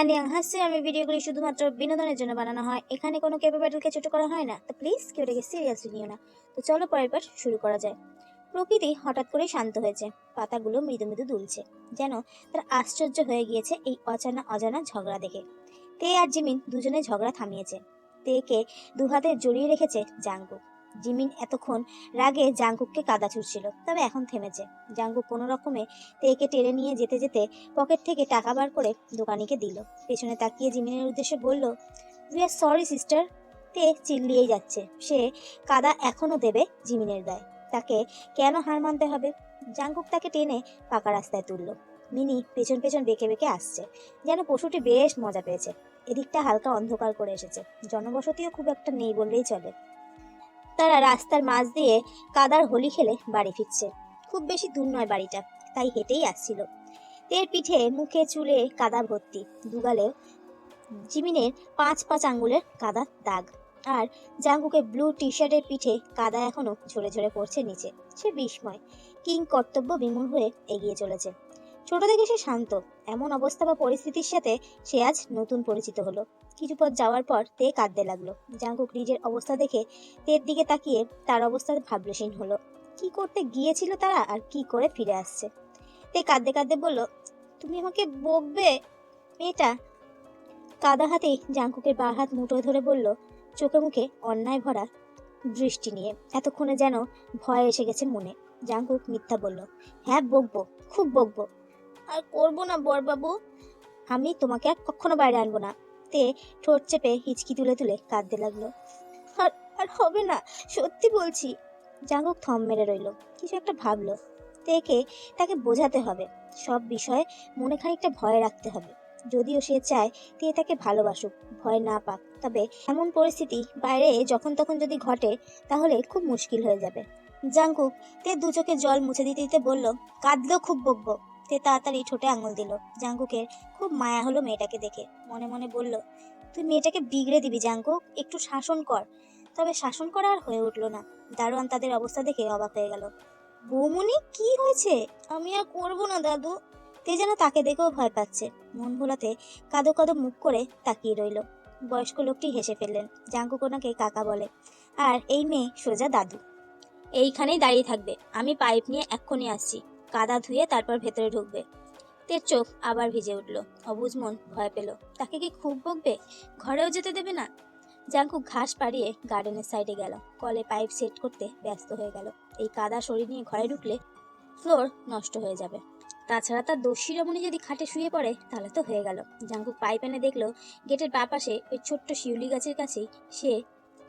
আনিয়াং হাসছে আমি ভিডিওগুলি শুধুমাত্র বিনোদনের জন্য বানানো হয়। এখানে কোনো কেপে ব্যাটেলকে ছোট করা হয় না। তো প্লিজ কেউ এটাকে সিরিয়াসলি নিও না। তো চলো পরের পাঠ শুরু করা যায়। প্রকৃতি হঠাৎ করে শান্ত হয়েছে। পাতাগুলো মৃদু মৃদু দুলছে। যেন তার আশ্চর্য হয়ে গিয়েছে এই অজানা অজানা ঝগড়া দেখে। তে আর জিমিন দুজনে ঝগড়া থামিয়েছে। তেকে দুহাতে জড়িয়ে রেখেছে জাঙ্কুক জিমিন এতক্ষণ রাগে জাঙ্কুককে কাদা ছুটছিল তবে এখন থেমেছে। জাঙ্কুক কোনো রকমে তেকে টেনে নিয়ে যেতে যেতে পকেট থেকে টাকা বার করে দোকানিকে দিল। পেছনে তাকিয়ে জিমিনের উদ্দেশ্যে বলল উই আর সরি সিস্টার তে চিল্লিয়েই যাচ্ছে। সে কাদা এখনও দেবে জিমিনের গায়ে তাকে কেন হার মানতে হবে? জাঙ্কুক তাকে টেনে পাকা রাস্তায় তুলল। মিনি পেছন পেছন বেঁকে বেঁকে আসছে, যেন পশুটি বেশ মজা পেয়েছে। এদিকটা হালকা অন্ধকার করে এসেছে। জনবসতিও খুব একটা নেই বললেই চলে। তারা রাস্তার মাঝ দিয়ে কাদার হোলি খেলে বাড়ি ফিরছে। খুব বেশি দূর নয় বাড়িটা, তাই হেঁটেই আসছিল। তের পিঠে মুখে চুলে কাদা ভর্তি, দুগালে জিমিনের পাঁচ পাঁচ আঙ্গুলের কাদার দাগ। আর জাঙ্গুকে ব্লু টি শার্টের পিঠে কাদা এখনও ঝরে ঝরে পড়ছে নিচে। সে বিস্ময় কিং কর্তব্য বিমূল হয়ে এগিয়ে চলেছে। ছোট থেকে সে শান্ত। এমন অবস্থা বা পরিস্থিতির সাথে সে আজ নতুন পরিচিত হলো। কিছু পথ যাওয়ার পর তে কাঁদতে লাগল। জাঙ্কুক নিজের অবস্থা দেখে তের দিকে তাকিয়ে তার অবস্থা ভাবলেশীন হলো। কি করতে গিয়েছিল তারা আর কি করে ফিরে আসছে? তে কাঁদতে কাঁদতে বলল, তুমি আমাকে বকবে? মেয়েটা কাদা হাতেই জাঙ্কুকের বা হাত মুঠো ধরে বলল, চোখে মুখে অন্যায় ভরা দৃষ্টি নিয়ে। এতক্ষণে যেন ভয় এসে গেছে মনে। জাঙ্কুক মিথ্যা বলল হ্যাঁ বকবো, খুব বকবো। আর করব না, বরবাবু? আমি তোমাকে আর কখনো বাইরে আনব না। তে ঠোঁট চেপে হিচকি তুলে তুলে কাঁদতে লাগল। আর আর হবে না, সত্যি বলছি। জাঙ্কুক থম মেরে রইল। কিছু একটা ভাবলো। তেকে তাকে বোঝাতে হবে। সব বিষয়ে মনে খানিকটা ভয় রাখতে হবে। যদিও সে চায় তে তাকে ভালোবাসুক, ভয় না পাক। তবে এমন পরিস্থিতি বাইরে যখন তখন যদি ঘটে, তাহলে খুব মুশকিল হয়ে যাবে। জাঙ্কুক তে দু চোখে জল মুছে দিতে দিতে বলল কাঁদলেও খুব বকবো তে তাড়াতাড়ি ঠোঁটে আঙুল দিল। জাঙ্কুকের খুব মায়া হলো মেয়েটাকে দেখে। মনে মনে বলল, তুই মেয়েটাকে বিগড়ে দিবি জাঙ্কুক একটু শাসন কর। তবে শাসন করা আর হয়ে উঠল না। দারোয়ান তাদের অবস্থা দেখে অবাক হয়ে গেল। বৌমনি, কি হয়েছে? আমি আর করব না, দাদু। তে যেন তাকে দেখেও ভয় পাচ্ছে। মন ভোলাতে কাদো কাদো মুখ করে তাকিয়ে রইল। বয়স্ক লোকটি হেসে ফেললেন। জাঙ্কু কোনাকে কাকা বলে, আর এই মেয়ে সোজা দাদু। এইখানেই দাঁড়িয়ে থাকবে। আমি পাইপ নিয়ে এক্ষুনি আসছি। কাদা ধুয়ে তারপর ভেতরে ঢুকবে। তের চোখ আবার ভিজে উঠল। অবুজ মন ভয় পেল। তাকে কি খুব বকবে? ঘরেও যেতে দেবে না? জাঙ্কু ঘাস পাড়িয়ে গার্ডেনের সাইডে গেল। কলে পাইপ সেট করতে ব্যস্ত হয়ে গেল। এই কাদা শরীর নিয়ে ঘরে ঢুকলে ফ্লোর নষ্ট হয়ে যাবে। তাছাড়া তার দস্যি রমণী যদি খাটে শুয়ে পড়ে, তাহলে তো হয়ে গেল। জাঙ্কুক পাইপ এনে দেখল, গেটের বা পাশে ওই ছোট্ট শিউলি গাছের কাছেই সে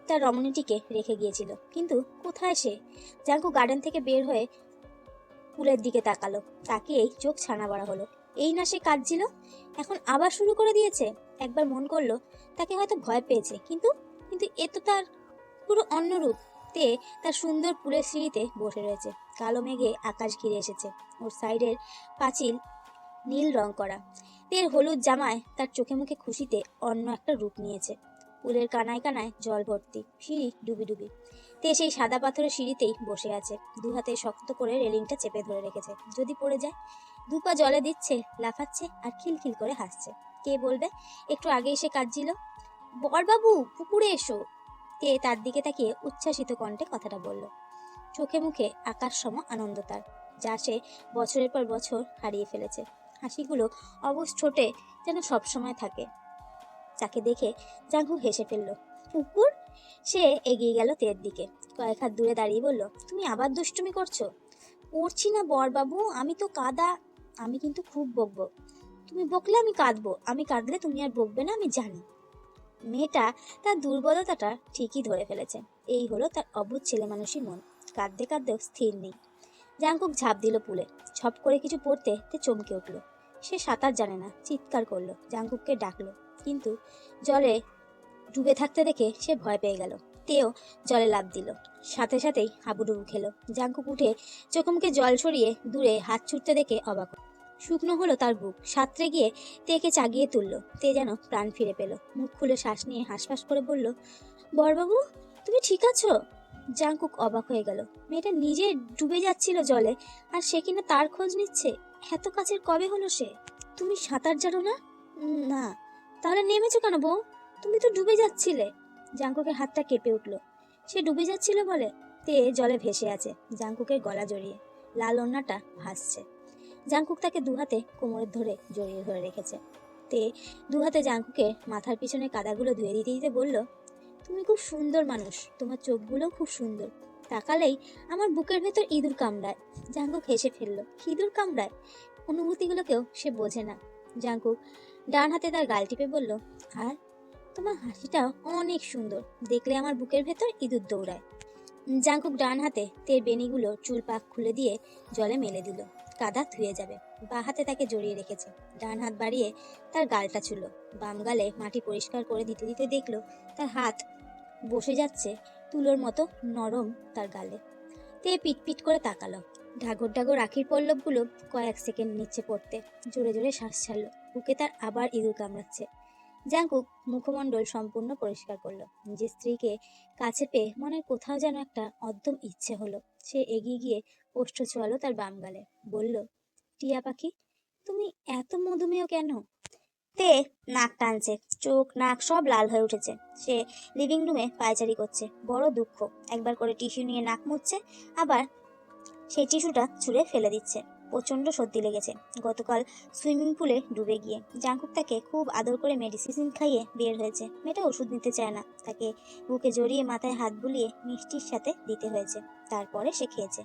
তার রমণীটিকে রেখে গিয়েছিল। কিন্তু কোথায় সে? জাঙ্কু গার্ডেন থেকে বের হয়ে পুলের দিকে তাকালো। তাকিয়েই চোখ ছানা বড়া হলো। এই না সে কাঁদছিল? এখন আবার শুরু করে দিয়েছে? একবার মন করল, তাকে হয়তো ভয় পেয়েছে। কিন্তু কিন্তু এ তো তার পুরো অন্য রূপ তে তার সুন্দর পুলের সিঁড়িতে বসে রয়েছে। কালো মেঘে আকাশ ঘিরে এসেছে। ওর সাইডের পাঁচিল নীল রং করা। তের হলুদ জামায় তার চোখে মুখে খুশিতে অন্য একটা রূপ নিয়েছে। পুলের কানায় কানায় জল ভর্তি। সিঁড়ি ডুবি ডুবি। তে সেই সাদা পাথরের সিঁড়িতেই বসে আছে। দু হাতে শক্ত করে রেলিংটা চেপে ধরে রেখেছে। যদি পড়ে যায়, দু পা জলে দিচ্ছে, লাফাচ্ছে আর খিলখিল করে হাসছে। কে বলবে? একটু আগে এসে কাঁদছিল। বরবাবু, পুকুরে এসো। তে তার দিকে তাকিয়ে উচ্ছ্বাসিত কণ্ঠে কথাটা বলল। চোখে মুখে আকাশ সম আনন্দ তার, যা সে বছরের পর বছর হারিয়ে ফেলেছে। হাসিগুলো অবশ ছোটে যেন সবসময় থাকে। তাকে দেখে জাঙ্গু হেসে ফেলল, পুকুর? সে এগিয়ে গেল তের দিকে। কয়েক হাত দূরে দাঁড়িয়ে বলল, তুমি আবার দুষ্টুমি করছ? করছি না বরবাবু, আমি তো কাদা, আমি কিন্তু খুব বকবো। তুমি বকলে আমি কাঁদবো, আমি কাঁদলে তুমি আর বকবে না, আমি জানি। মেয়েটা তার দুর্বলতাটা ঠিকই ধরে ফেলেছে। এই হলো তার অবুধ ছেলে মানুষই মন। কাঁদতে কাঁদতেও স্থির নেই। জাঙ্কুক ঝাঁপ দিল পুলে। ছপ করে কিছু পড়তে তে চমকে উঠল। সে সাঁতার জানে না, চিৎকার করল। জাঙ্কুককে ডাকলো। কিন্তু জলে ডুবে থাকতে দেখে সে ভয় পেয়ে গেল। তেও জলে লাফ দিল। সাথে সাথেই হাবুডুবু খেলো। জাঙ্কুক উঠে চোখে মুখে জল সরিয়ে দূরে হাত ছুটতে দেখে অবাক শুকনো হলো তার বুক। সাঁতরে গিয়ে তেকে চাগিয়ে তুলল। তে যেন প্রাণ ফিরে পেল। মুখ খুলে শ্বাস নিয়ে হাঁসফাঁস করে বলল, বরবাবু, তুমি ঠিক আছো? জাঙ্কুক অবাক হয়ে গেল। মেয়েটা নিজে ডুবে যাচ্ছিল জলে, আর সে কিনা তার খোঁজ নিচ্ছে? এত কাছের কবে হলো সে? তুমি সাঁতার জানো না? না। তাহলে নেমেছো কেন বউ? তুমি তো ডুবে যাচ্ছিলে। জাঙ্কুকের হাতটা কেঁপে উঠল। সে ডুবে যাচ্ছিল বলে তে জলে ভেসে আছে জাঙ্কুকের গলা জড়িয়ে। লাল ওড়নাটা ভাসছে। জাঙ্কুক তাকে দুহাতে কোমরের ধরে জড়িয়ে ধরে রেখেছে। তে দুহাতে জাঙ্কুকের মাথার পিছনে কাদাগুলো ধুয়ে দিতে দিতে বলল, তুমি খুব সুন্দর মানুষ। তোমার চোখগুলো খুব সুন্দর। তাকালেই আমার বুকের ভেতর ইঁদুর কামড়ায়। জাঙ্কুক হেসে ফেলল, ইঁদুর কামড়ায়? অনুভূতিগুলোকেও সে বোঝে না। জাঙ্কুক ডান হাতে তার গাল টিপে বলল, আর তোমার হাসিটা অনেক সুন্দর। দেখলে আমার বুকের ভেতর ইঁদুর দৌড়ায়। জাঙ্কুক ডান হাতে তের বেনিগুলো চুল পাক খুলে দিয়ে জলে মেলে দিল। কাদা ধুয়ে যাবে। বা হাতে তাকে জড়িয়ে রেখেছে। ডান হাত বাড়িয়ে তার গালটা ছিল। বাম গালে মাটি পরিষ্কার করে দিতে দিতে দেখল তার হাত বসে যাচ্ছে তুলোর মতো নরম তার গালে। তে পিটপিট করে তাকালো। ঢাগর ঢাগর আখির পল্লবগুলো কয়েক সেকেন্ড নিচে পড়তে জোরে জোরে শ্বাস ছাড়লো। বুকে তার আবার ইঁদুর কামড়াচ্ছে। জাঙ্কুক মুখমণ্ডল সম্পূর্ণ পরিষ্কার করল। নিজের স্ত্রীকে কাছে পেয়ে মনের কোথাও যেন একটা অদ্যম ইচ্ছে হলো। সে এগিয়ে গিয়ে ওষ্ঠ ছোয়ালো তার বাম গালে। বলল, টিয়া পাখি, তুমি এত মধুমেহ কেন? তে, নাক টানছে, চোখ, নাক সব লাল হয়ে উঠেছে। সে লিভিং রুমে পায়চারি করছে, বড় দুঃখ। একবার করে টিস্যু নিয়ে নাক মুছছে, আবার সেই টিস্যুটা ছুঁড়ে ফেলে দিচ্ছে। প্রচণ্ড সর্দি লেগেছে। গতকাল সুইমিং পুলে ডুবে গিয়ে জাঙ্কুক তাকে খুব আদর করে মেডিসিন খাইয়ে বের হয়েছে। মেয়েটা ওষুধ নিতে চায় না। তাকে বুকে জড়িয়ে মাথায় হাত বুলিয়ে মিষ্টির সাথে দিতে হয়েছে। তারপরে সে খেয়েছে।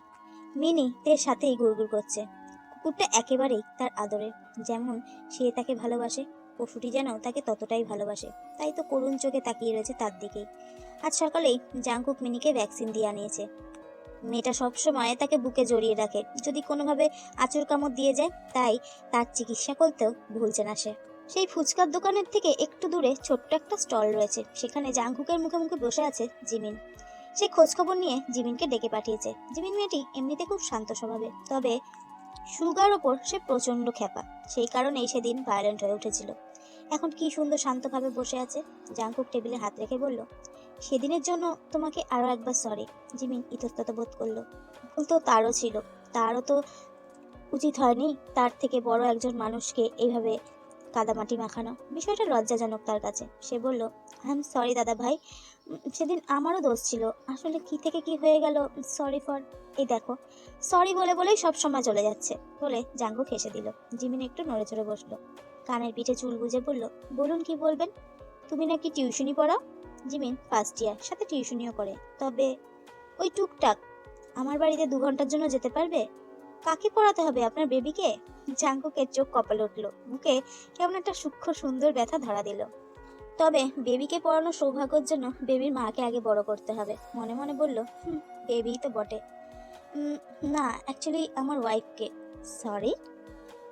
মিনি তের সাথেই গুড়গুড় করছে। কুকুরটা একেবারেই তার আদরে যেমন সে তাকে ভালোবাসে, পশুটি যেন তাকে ততটাই ভালোবাসে। তাই তো করুণ চোখে তাকিয়ে রয়েছে তার দিকেই। আজ সকালেই জাঙ্কুক মিনিকে ভ্যাকসিন দিয়ে আনিয়েছে। মেয়েটা সবসময় তাকে বুকে জড়িয়ে রাখে। যদি কোনোভাবে আচর কামড় দিয়ে যায়, তাই তার চিকিৎসা করতেও ভুলছে না সে সেই ফুচকার দোকানের থেকে একটু দূরে ছোট্ট একটা স্টল রয়েছে। সেখানে জাঙ্কুকের মুখে মুখে বসে আছে জিমিন। সে খোঁজ খবর নিয়ে জিমিনকে ডেকে পাঠিয়েছে। জিমিন মেয়েটি এমনিতে খুব শান্ত স্বভাবে, তবে সুগার ওপর সে প্রচণ্ড খ্যাপা। সেই কারণেই সেদিন ভায়োলেন্ট হয়ে উঠেছিল। এখন কি সুন্দর শান্তভাবে বসে আছে? জাঙ্কুক টেবিলে হাত রেখে বলল সেদিনের জন্য তোমাকে আরও একবার সরি জিমিন ইতস্তত বোধ করল। ভুল তো তারও ছিল, তারও তো উচিত হয়নি তার থেকে বড় একজন মানুষকে এইভাবে কাদামাটি মাখানো। বিষয়টা লজ্জাজনক তার কাছে। সে বলল আই এম সরি দাদা ভাই সেদিন আমারও দোষ ছিল। আসলে কি থেকে কি হয়ে গেল সরি ফর এই দেখো সরি বলে বলেই সব সময় চলে যাচ্ছে বলে জাঙ্গু খেসে দিল। জিমিন একটু নড়ে চড়ে বসল। কানের পিঠে চুল গুজে বলল, বলুন কি বলবেন? তুমি নাকি টিউশনি পড়াও? জিমিন ফার্স্ট ইয়ার সাথে টিউশনিও করে। তবে ওই টুকটাক, আমার বাড়িতে দু ঘণ্টার জন্য যেতে পারবে? কাকে পড়াতে হবে আপনার বেবিকে? জাঙ্কুকের চোখ কপালে উঠল। মুখে কেমন একটা সূক্ষ্ম সুন্দর ব্যথা ধরা দিল। তবে বেবিকে পড়ানোর সৌভাগ্যের জন্য বেবির মাকে আগে বড় করতে হবে। মনে মনে বলল বেবি তো বটে। না অ্যাকচুয়ালি আমার ওয়াইফকে সরি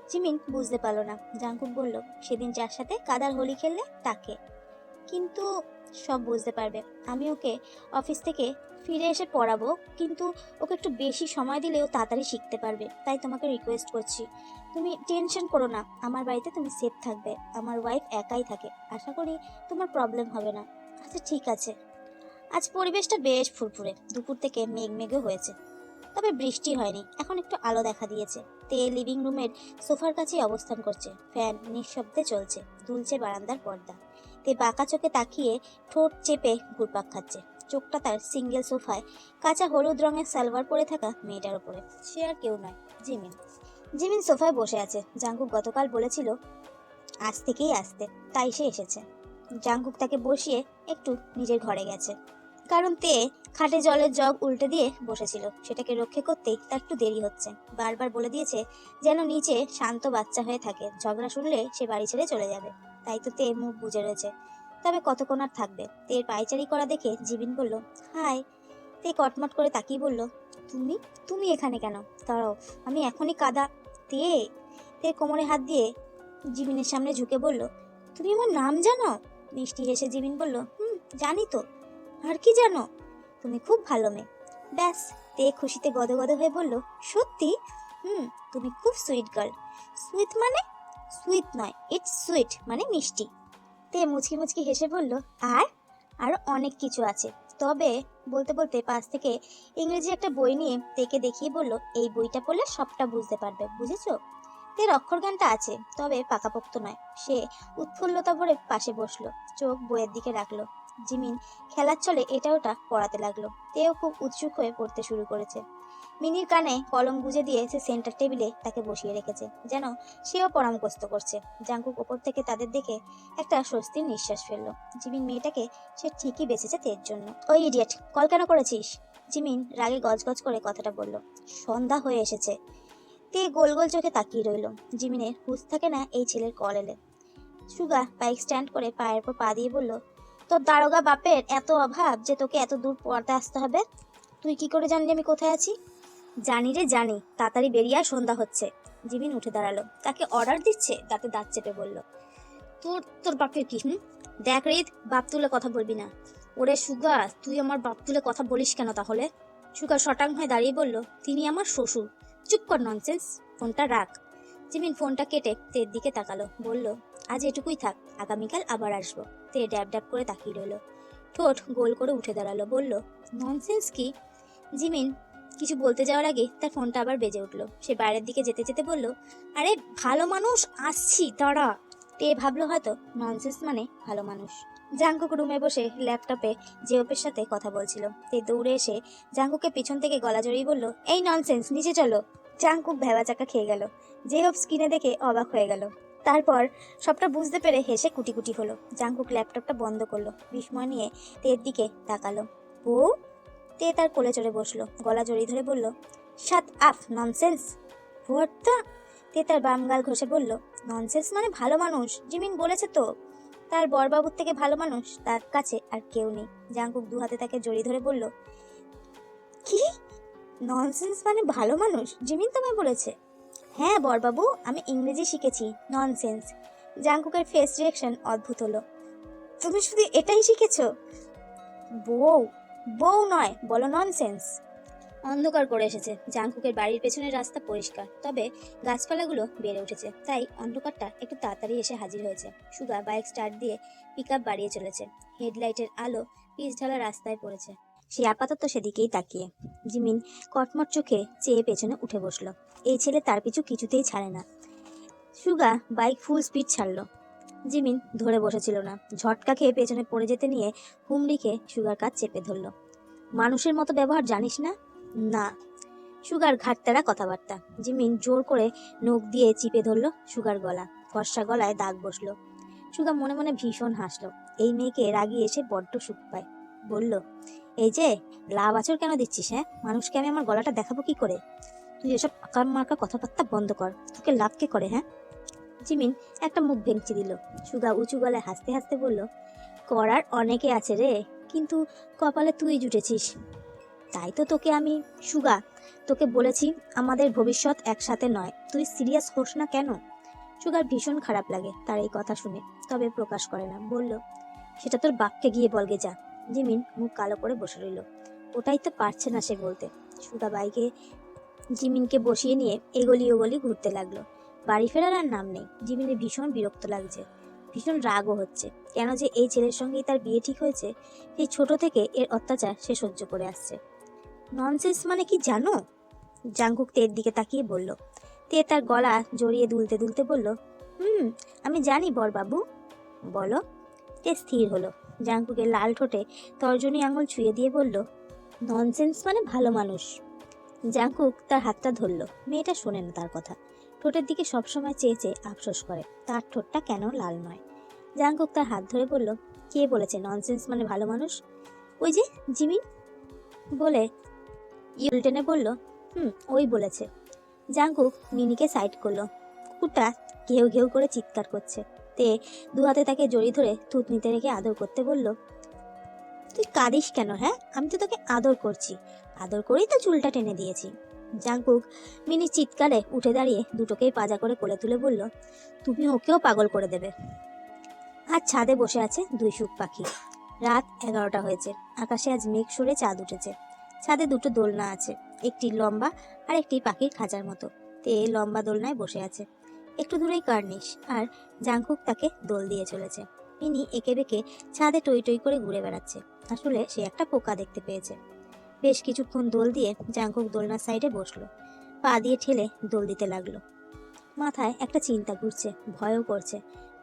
জিমিন বুঝতে পারল না। জাঙ্কুক বলল, সেদিন যার সাথে কাদার হোলি খেললে, তাকে। কিন্তু সব বুঝতে পারবে। আমি ওকে অফিস থেকে ফিরে এসে পড়াবো, কিন্তু ওকে একটু বেশি সময় দিলেও তাড়াতাড়ি শিখতে পারবে। তাই তোমাকে রিকোয়েস্ট করছি। তুমি টেনশন করো না, আমার বাড়িতে তুমি সেফ থাকবে। আমার ওয়াইফ একাই থাকে। আশা করি তোমার প্রবলেম হবে না। আচ্ছা ঠিক আছে। আজ পরিবেশটা বেশ ফুরফুরে। দুপুর থেকে মেঘ মেঘও হয়েছে। তবে বৃষ্টি হয়নি। এখন একটু আলো দেখা দিয়েছে। তে লিভিং রুমের সোফার কাছেই অবস্থান করছে। ফ্যান নিঃশব্দে চলছে। দুলছে বারান্দার পর্দা। তে বাঁকা চোখে তাকিয়ে ঠোঁট চেপে ঘুরপাক খাচ্ছে। চোখটা তার সিঙ্গেল সোফায়, কাঁচা হলুদ রঙের সালোয়ার পরে থাকা মেয়েটার উপরে। সে আর কেউ নয়, জিমিন। জিমিন সোফায় বসে আছে। জাঙ্কুক গতকাল বলেছিল, আজ থেকেই আসতে। তাই সে এসেছে। জাঙ্কুক তাকে বসিয়ে একটু নিজের ঘরে গেছে। কারণ তে খাটে জলের জগ উল্টে দিয়ে বসেছিল। সেটাকে রক্ষে করতেই তার একটু দেরি হচ্ছে। বারবার বলে দিয়েছে যেন নিচে শান্ত বাচ্চা হয়ে থাকে। ঝগড়া শুনলে সে বাড়ি ছেড়ে চলে যাবে। তাই তো তে মুখ বুঝে রয়েছে। তবে কতক্ষণ আর থাকবে? তের পায়চারি করা দেখে জিবিন বলল, হাই। তে কটমট করে তাকিয়ে বলল, তুমি? তুমি এখানে কেন? দাঁড়াও, আমি এখনই কাদা তে? তে কোমরে হাত দিয়ে জিবিনের সামনে ঝুঁকে বলল, তুমি আমার নাম জানো? মিষ্টি হেসে জিবিন বলল, হুম, জানি তো। আর কি জানো? তুমি খুব ভালো মেয়ে। ব্যাস, তে খুশিতে গদগদ হয়ে বলল, সত্যি? হুম, তুমি খুব সুইট গার্ল। সুইট মানে? সুইট নয় ইটস সুইট মানে মিষ্টি। তে মুচকি মুচকি হেসে বলল, আর? আরও অনেক কিছু আছে। তবে বলতে বলতে পাশ থেকে ইংরেজি একটা বই নিয়ে তেকে দেখিয়ে বলল, এই বইটা পড়লে সবটা বুঝতে পারবে, বুঝেছ? তে তের অক্ষরজ্ঞানটা আছে, তবে পাকাপোক্ত নয়। সে উৎফুল্লতা ভরে পাশে বসল, চোখ বইয়ের দিকে রাখল। জিমিন খেলার চলে এটা ওটা পড়াতে লাগল। তেও খুব উৎসুক হয়ে পড়তে শুরু করেছে। মিনির কানে কলম গুঁজে দিয়ে সে সেন্টার টেবিলে তাকে বসিয়ে রেখেছে, যেন সেও পরামুখস্থ করছে। জাঙ্কুক ওপর থেকে তাদের দেখে একটা স্বস্তির নিঃশ্বাস ফেলল। জিমিন মেয়েটাকে সে ঠিকই বেঁচেছে তের জন্য। ওই ইডিয়েট কল কেন করেছিস? জিমিন রাগে গজগজ করে কথাটা বলল। সন্ধ্যা হয়ে এসেছে। তে গোল গোল চোখে তাকিয়ে রইল। জিমিনের হুঁশ থাকে না এই ছেলের কল এলে। সুগা বাইক স্ট্যান্ড করে পায়ের পর পা দিয়ে বলল, তোর দারোগা বাপের এত অভাব যে তোকে এত দূর পড়তে আসতে হবে? তুই কি করে জানলি আমি কোথায় আছি? জানি রে জানি। তাড়াতাড়ি বেরিয়ে আয়, সন্ধ্যা হচ্ছে। জিমিন উঠে দাঁড়াল। তাকে অর্ডার দিচ্ছে? তাতে দাঁত চেপে বলল তোর তোর বাপের কি হুম? দেখ রিদ বাপ তুলে কথা বলবি না। ওরে সুগা তুই আমার বাপ তুলে কথা বলিস কেন তাহলে? সুগা শটাং হয়ে দাঁড়িয়ে বলল তিনি আমার শ্বশুর। চুপ কর ননসেন্স ফোনটা রাখ। জিমিন ফোনটা কেটে তের দিকে তাকালো। বলল আজ এটুকুই থাক আগামীকাল আবার আসব। তে ড্যাব ড্যাব করে তাকিয়ে রইল। ঠোঁট গোল করে উঠে দাঁড়াল। বলল ননসেন্স কি? জিমিন, কিছু বলতে যাওয়ার আগে তার ফোনটা আবার বেজে উঠল। সে বাইরের দিকে যেতে যেতে বলল, আরে, ভালো মানুষ আসছি তারা তে ভাবলো হয়তো ননসেন্স মানে ভালো মানুষ। জাঙ্কুক রুমে বসে ল্যাপটপে জেওপের সাথে কথা বলছিল। তে দৌড়ে এসে জাঙ্কুকে পিছন থেকে গলা জড়িয়ে বলল, এই ননসেন্স নিচে চলো। জাঙ্কুক ভেবা চাকা খেয়ে গেল। জেহব স্ক্রিনে দেখে অবাক হয়ে গেল। তারপর সবটা বুঝতে পেরে হেসে কুটি কুটি হলো। জাঙ্কুক ল্যাপটপটা বন্ধ করল। বিস্ময় নিয়ে তের দিকে তাকালো। বউ তে তার কোলে চড়ে বসল। গলা জড়িয়ে ধরে বলল, সাত আপ ননসেন্স ভুয়ারটা তে তার বাম গাল ঘষে বলল ননসেন্স মানে ভালো মানুষ। জিমিন বলেছে তো। তার বরবাবুর থেকে ভালো মানুষ তার কাছে আর কেউ নেই। জাঙ্কুক দু হাতে তাকে জড়িয়ে ধরে বলল, কি? ননসেন্স মানে ভালো মানুষ? জিমিন তোমায় বলেছে? হ্যাঁ বরবাবু, আমি ইংরেজি শিখেছি। ননসেন্স জাঙ্কুকের ফেস রিয়াকশন অদ্ভুত হলো। তুমি শুধু এটাই শিখেছো? বউ বউ নয়, বলো ননসেন্স অন্ধকার করে এসেছে। জাঙ্কুকের বাড়ির পেছনের রাস্তা পরিষ্কার, তবে গাছপালাগুলো বেড়ে উঠেছে। তাই অন্ধকারটা একটু তাড়াতাড়ি এসে হাজির হয়েছে। সুগা বাইক স্টার্ট দিয়ে পিক বাড়িয়ে চলেছে। হেডলাইটের আলো পিচ ঢালা রাস্তায় পড়েছে। সে আপাতত সেদিকেই তাকিয়ে। জিমিন কটমট চোখে চেয়ে পেছনে উঠে বসল। এই ছেলে তার পিছু কিছুতেই ছাড়ে না। সুগা বাইক ফুল স্পিড ছাড়লো। জিমিন ধরে বসেছিল না। ঝটকা খেয়ে পেছনে পড়ে যেতে নিয়ে হুমড়ি খেয়ে সুগার কাজ চেপে ধরলো। মানুষের মতো ব্যবহার জানিস না? না। সুগার ঘাটতারা কথাবার্তা। জিমিন জোর করে নখ দিয়ে চিপে ধরল সুগার গলা। ফর্সা গলায় দাগ বসল। সুগা মনে মনে ভীষণ হাসলো। এই মেয়েকে রাগিয়ে এসে বড্ড সুখ পায়। বলল, এই যে, লাভ আচর কেন দিচ্ছিস হ্যাঁ? মানুষকে আমি আমার গলাটা দেখাবো কি করে? তুই এসব আকার মার্কা কথাবার্তা বন্ধ কর। তোকে লাভ কে করে হ্যাঁ? জিমিন একটা মুখ ভেঙচি দিল। সুগা উঁচু গলায় হাসতে হাসতে বলল, করার অনেকে আছে রে, কিন্তু কপালে তুই জুটেছিস। তাই তো তোকে আমি, সুগা, তোকে বলেছি আমাদের ভবিষ্যৎ একসাথে নয়। তুই সিরিয়াস হোস না কেন? সুগার ভীষণ খারাপ লাগে তার এই কথা শুনে, তবে প্রকাশ করে না। বলল, সেটা তোর বাপকে গিয়ে বলগে যা। জিমিন মুখ কালো করে বসে রইল। ওটাই তো পারছে না সে বলতে। সুগা বাইকে জিমিনকে বসিয়ে নিয়ে এগলি ওগলি ঘুরতে লাগল। বাড়ি ফেরার আর নাম নেই। জিমিনের ভীষণ বিরক্ত লাগছে, ভীষণ রাগও হচ্ছে। কেন যে এই ছেলের সঙ্গেই তার বিয়ে ঠিক হয়েছে, সেই ছোট থেকে এর অত্যাচার সে সহ্য করে আসছে। ননসেন্স মানে কি জানো? জাঙ্কুক তের দিকে তাকিয়ে বলল, তে তার গলা জড়িয়ে দুলতে দুলতে বলল, হুম, আমি জানি বরবাবু। বলো। তে স্থির হলো। জাঙ্কুকের লাল ঠোঁটে তর্জনী আঙুল ছুঁয়ে দিয়ে বলল ননসেন্স মানে ভালো মানুষ। জাঙ্কুক তার হাতটা ধরলো। মেয়েটা শোনে না তার কথা। ঠোঁটের দিকে সবসময় চেয়ে চেয়ে আফসোস করে। তার ঠোঁটটা কেন লাল নয়? জাঙ্কুক তার হাত ধরে বলল, কে বলেছে? ননসেন্স মানে ভালো মানুষ? ওই যে জিমিন বলে ইউলটেনে বলল, হুম, ওই বলেছে। জাঙ্কুক মিনিকে সাইড করল। কুকুরটা ঘেউ ঘেউ করে চিৎকার করছে। তে দু হাতে তাকে জড়িয়ে ধরে থুতনিতে রেখে আদর করতে বলল, তুই কাঁদিস কেন হ্যাঁ? আমি তো তোকে আদর করছি। আদর করেই তো চুলটা টেনে দিয়েছি। জাঙ্কুক মিনি চিৎকারে উঠে দাঁড়িয়ে দুটোকেই পাজা করে কোলে তুলে বলল, তুমি ওকেও পাগল করে দেবে। আর ছাদে বসে আছে দুই সুখ পাখি। রাত এগারোটা হয়েছে, আকাশে আজ মেঘ সরে চাঁদ উঠেছে। ছাদে দুটো দোলনা আছে, একটি লম্বা আর একটি পাখির খাঁচার মতো। তে লম্বা দোলনায় বসে আছে। একটু দূরেই কার্নিশ আর জাঙ্কুক তাকে দোল দিয়ে চলেছে। মিনি একে বেঁকে ছাদে টই টই করে ঘুরে বেড়াচ্ছে। আসলে সে একটা পোকা দেখতে পেয়েছে। বেশ কিছুক্ষণ দোল দিয়ে জাঙ্কুক দোলনার সাইডে বসল। পা দিয়ে ঠেলে দোল দিতে লাগল। মাথায় একটা চিন্তা ঘুরছে, ভয়ও করছে।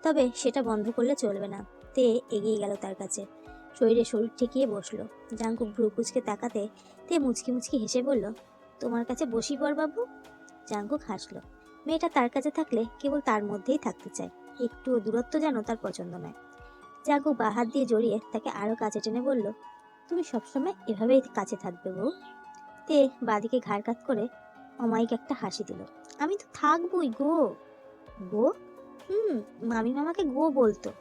তবে সেটা বন্ধ করলে চলবে না। তে এগিয়ে গেল তার কাছে। শরীরে শরীর ঠেকিয়ে বসল। জাঙ্কুক ভ্রু কুচকে তাকাতে তে মুচকি মুচকি হেসে বলল, তোমার কাছে বসি বাবু? জাঙ্কুক হাসলো, মেয়েটা তার কাছে থাকলে কেবল তার মধ্যেই থাকতে চায়। একটুও দূরত্ব যেন তার পছন্দ নয়। জাঙ্কুক বা হাত দিয়ে জড়িয়ে তাকে আরও কাছে টেনে বলল তুমি সবসময় এভাবেই কাছে থাকবে বউ। তে বাদিকে ঘাড় কাত করে অমায়িক একটা হাসি দিল। আমি তো থাকবই গো। গো? হুম, মামি মামাকে গো বলতো।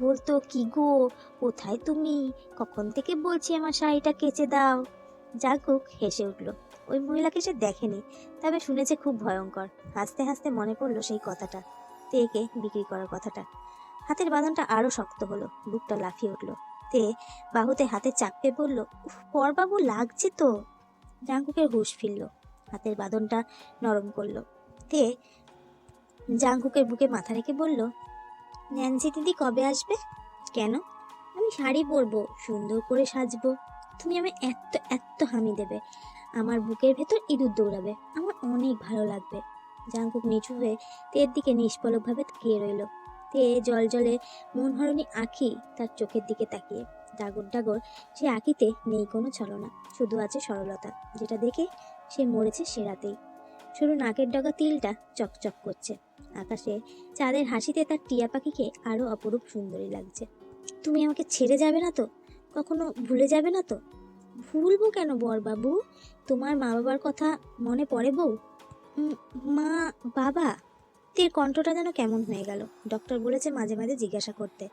বলতো কি গো? কোথায় তুমি? কখন থেকে বলছি আমার শাড়িটা কেচে দাও? যা জাগুক হেসে উঠল। ওই মহিলাকে সে দেখেনি, তবে শুনেছে খুব ভয়ঙ্কর। হাসতে হাসতে মনে পড়ল সেই কথাটা। তেকে বিক্রি করার কথাটা। হাতের বাঁধনটা আরও শক্ত হলো, বুকটা লাফিয়ে উঠল। তে বাহুতে হাতে চাপতে বলল পরবাবু লাগছে তো। জাঙ্কুকের হুঁশ ফিরল। হাতের বাঁধনটা নরম করল। তে জাঙ্কুকের বুকে মাথা রেখে বলল ন্যান্সি দিদি কবে আসবে? কেন? আমি শাড়ি পরবো, সুন্দর করে সাজবো। তুমি আমায় এত এত হামি দেবে। আমার বুকের ভেতর ইঁদুর দৌড়াবে। আমার অনেক ভালো লাগবে। জাঙ্কুক নিচু হয়ে তের দিকে নিষ্পলকভাবে তাকিয়ে রইল। তে জল জলে মনহরণী আঁখি তার চোখের দিকে তাকিয়ে। ডাগর ডাগর সে আঁকিতে নেই কোনো ছলনা, শুধু আছে সরলতা, যেটা দেখে সে মরেছে সে রাতেই। সরু নাকের ডগা তিলটা চকচক করছে। আকাশে চাঁদের হাসিতে তার টিয়া পাখিকে আরও অপরূপ সুন্দরী লাগছে। তুমি আমাকে ছেড়ে যাবে না তো? কখনো ভুলে যাবে না তো? ভুলবো কেন বরবাবু তোমার মা বাবার কথা মনে পড়ে বউ? মা বাবা তের কণ্ঠটা যেন কেমন হয়ে গেল। ডক্টর বলেছে মাঝে মাঝে জিজ্ঞাসা করতে।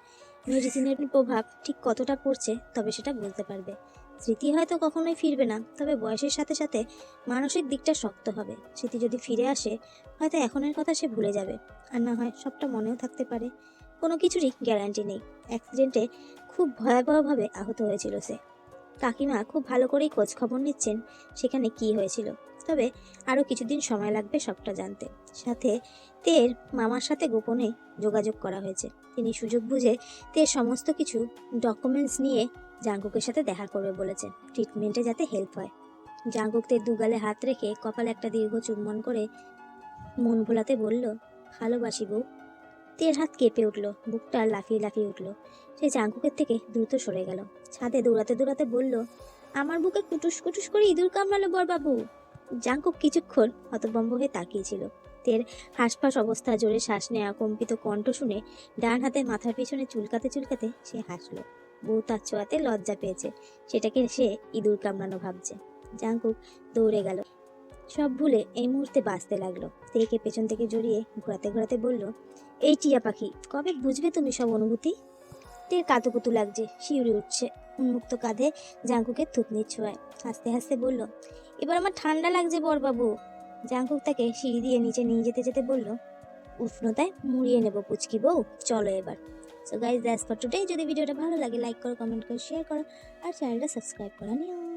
মেডিসিনের প্রভাব ঠিক কতটা পড়ছে, তবে সেটা বলতে পারবে। স্মৃতি হয়তো কখনোই ফিরবে না, তবে বয়সের সাথে সাথে মানসিক দিকটা শক্ত হবে। স্মৃতি যদি ফিরে আসে, হয়তো এখনের কথা সে ভুলে যাবে। আর না হয় সবটা মনেও থাকতে পারে। কোনো কিছুরই গ্যারান্টি নেই। অ্যাক্সিডেন্টে খুব ভয়াবহভাবে আহত হয়েছিল সে। কাকিমা খুব ভালো করেই খোঁজ খবর নিচ্ছেন, সেখানে কি হয়েছিল। তবে আরও কিছুদিন সময় লাগবে সবটা জানতে। সাথে তের মামার সাথে গোপনে যোগাযোগ করা হয়েছে। তিনি সুযোগ বুঝে তের সমস্ত কিছু ডকুমেন্টস নিয়ে জাঙ্কুকের সাথে দেখা করবে বলেছে। ট্রিটমেন্টে যাতে হেল্প হয়। জাঙ্কুক তের দুগালে হাত রেখে কপালে একটা দীর্ঘ চুম্বন করে মন ভোলাতে বলল, ভালোবাসি বউ। তের হাত কেঁপে উঠল, বুকটা লাফিয়ে লাফিয়ে উঠল। সে জাঙ্কুকের থেকে দ্রুত সরে গেল। ছাদে দৌড়াতে দৌড়াতে বলল, আমার বুকে কুটুস কুটুস করে ইঁদুর কামড়ালো বরবাবু। জাঙ্কুক কিছুক্ষণ হতভম্ব হয়ে তাকিয়েছিল। তের হাসফাস অবস্থা জোরে শ্বাস নেওয়া কম্পিত কণ্ঠ শুনে ডান হাতে মাথার পিছনে চুলকাতে চুলকাতে সে হাসলো। বউ তার ছোঁয়াতে লজ্জা পেয়েছে। সেটাকে সে ইঁদুর কামড়ানো ভাবছে। জাঙ্কুক দৌড়ে গেল। সব ভুলে এই মুহূর্তে বাঁচতে লাগল। তেকে পেছন থেকে জড়িয়ে ঘোরাতে ঘোরাতে বলল, এই টিয়া পাখি, কবে বুঝবে তুমি সব অনুভূতি? তের কাতুকুতু লাগছে, শিউরে উঠছে। উন্মুক্ত কাঁধে জাঙ্কুকের থুতনির ছোঁয়ায়। হাসতে হাসতে বলল এবার আমার ঠান্ডা লাগছে বরবাবু। জাঙ্কুক তাকে সিঁড়ি দিয়ে নিচে নিয়ে যেতে যেতে বলল, উষ্ণতায় মুড়িয়ে নেব পুচকি বউ, চলো এবার। So guys that's for today যদি ভিডিওটা ভালো লাগে লাইক করো কমেন্ট করো শেয়ার করো, আর চ্যানেলটা সাবস্ক্রাইব করো, নিও।